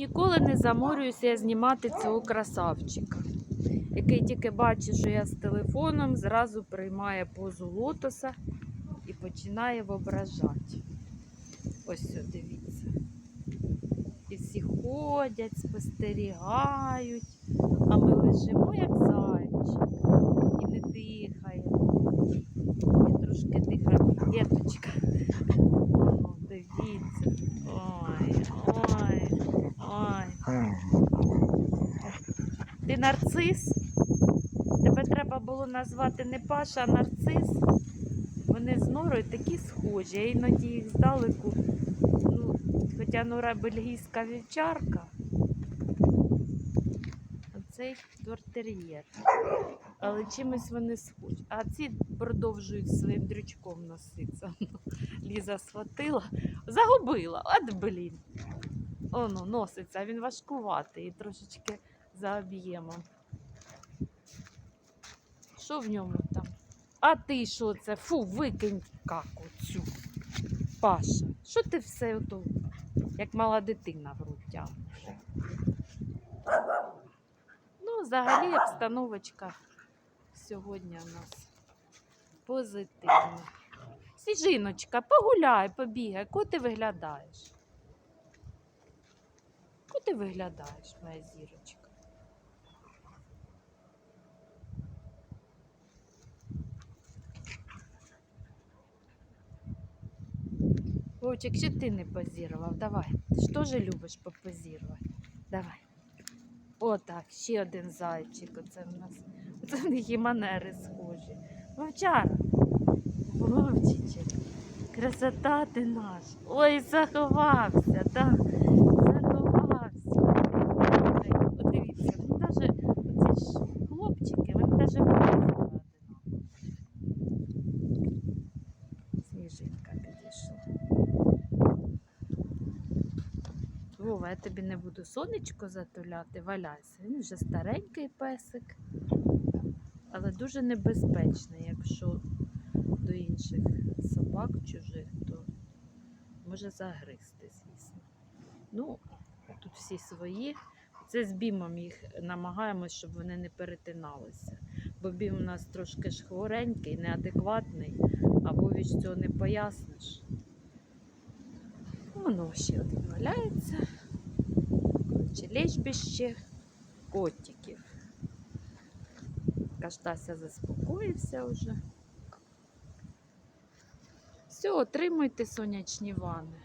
Ніколи не заморююся я знімати цього красавчика, який тільки бачить, що я з телефоном, зразу приймає позу лотоса і починає воображати. Ось все, дивіться. І всі ходять, спостерігають, а ми лежимо як зайчик і не дихаємо. І трошки дихаємо. Єточка. О, дивіться. Ой, ой, ой. Ти нарцис? Тебе треба було назвати не Паша, а нарцис. Вони з норою такі схожі. Я іноді їх здалеку. Ну, хоча нора бельгійська вівчарка. А цей тортер'єр. Але чимось вони схожі. А ці продовжують своїм дрючком носитися. Ліза схватила, загубила. От блін. Оно носиться, він важкуватий і трошечки за об'ємом. Що в ньому там? А ти що це? Фу, викинь каку цю. Паша, що ти все ото, як мала дитина в тягнеш? Ну, взагалі обстановочка сьогодні у нас позитивна. Сніжиночка, погуляй, побігай, кого ти виглядаєш? Кого ти виглядаєш, моя зірочка? Вовчик, ще ти не позірував. Давай. Ти ж теж любиш попозірувати. Давай. Отак, ще один зайчик. Оце в нас. Оце в них і манери схожі. Вовчар. Вовчичек. Красота ти наш. Ой, заховався, так. Заховався. От навіть оці ж хлопчики, вони навіть виглядають одинаково. Вова, я тобі не буду сонечко затуляти, валяйся. Він вже старенький песик, але дуже небезпечний, якщо до інших собак чужих, то може загризти, звісно. Ну, тут всі свої. Це з бімом їх намагаємось, щоб вони не перетиналися. Бо бім у нас трошки ж хворенький, неадекватний, а Вові цього не поясниш. Воно ще один валяється. Лежбище котиків. Каштася заспокоївся вже. Все, отримуйте сонячні ванни.